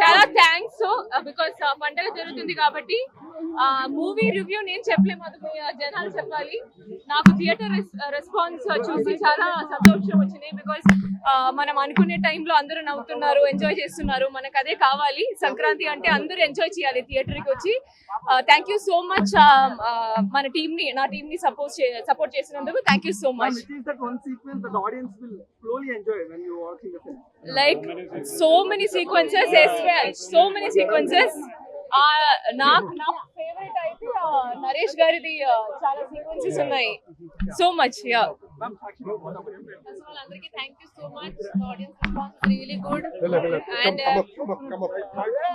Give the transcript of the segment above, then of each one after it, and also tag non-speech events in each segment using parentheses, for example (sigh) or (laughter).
చాలా thanks because uh, uh, పండగ జరుగుతుంది కాబట్టి మూవీ రివ్యూ నేను చెప్పలేము అది జనాలు చెప్పాలి. నాకు థియేటర్ రెస్పాన్స్ చూసి చాలా సంతోషం వచ్చింది బికాస్ మనం అనుకునే టైంలో అందరూ నవ్వుతున్నారు ఎంజాయ్ చేస్తున్నారు. మనకు అదే కావాలి. సంక్రాంతి అంటే అందరూ ఎంజాయ్ చేయాలి థియేటర్కి వచ్చి. థ్యాంక్ యూ సో మచ్ మన టీమ్ని నా టీమ్ని సపోర్ట్ సపోర్ట్ చేసినందుకు thank you so much it is that one sequence that the (laughs) నాకు నా ఫేవరెట్ అయితే నరేష్ గారిది చాలా సీక్వెన్సెస్ ఉన్నాయి. సో మచ్ యా అందరికీ thank you so much audience response really good and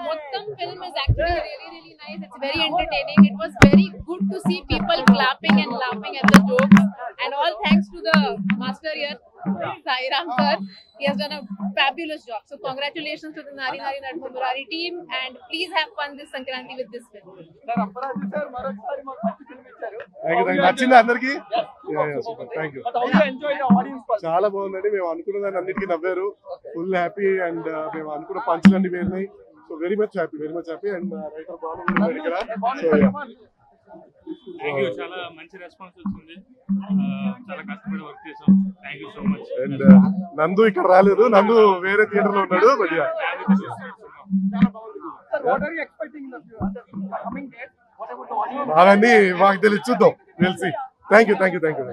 మొత్తం film is actually really really nice it's very entertaining it was very good to see people clapping and laughing at the jokes and all thanks to the master here Sairam sir. He has done a fabulous job. So congratulations to the Nari Nari Nadmu Murari team and please have fun this Sankranti with this film. నచ్చింది అందరికి super thank you But how you enjoy the audience first? చాలా బాగుందండి మేము అనుకున్న దాన్ని అన్నిటికీ నవ్వారు full happy and మేము అనుకున్న పంచులు అన్ని వేరినాయి so very much happy very much happy and writer ఉన్నారు ఇక్కడ థ్యాంక్ యూ చాలా మంచి రెస్పాన్స్ వచ్చింది. ఆ, చాలా కష్టపడి వర్క్ చేసాం. Thank you so much and Nandu ఇక్కడ రాలేదు. నందు వేరే థియేటర్లో ఉన్నాడు. But yeah? అవన్నీ మాకు తెలిసి చూద్దాం. తెలిసి thank you thank you thank you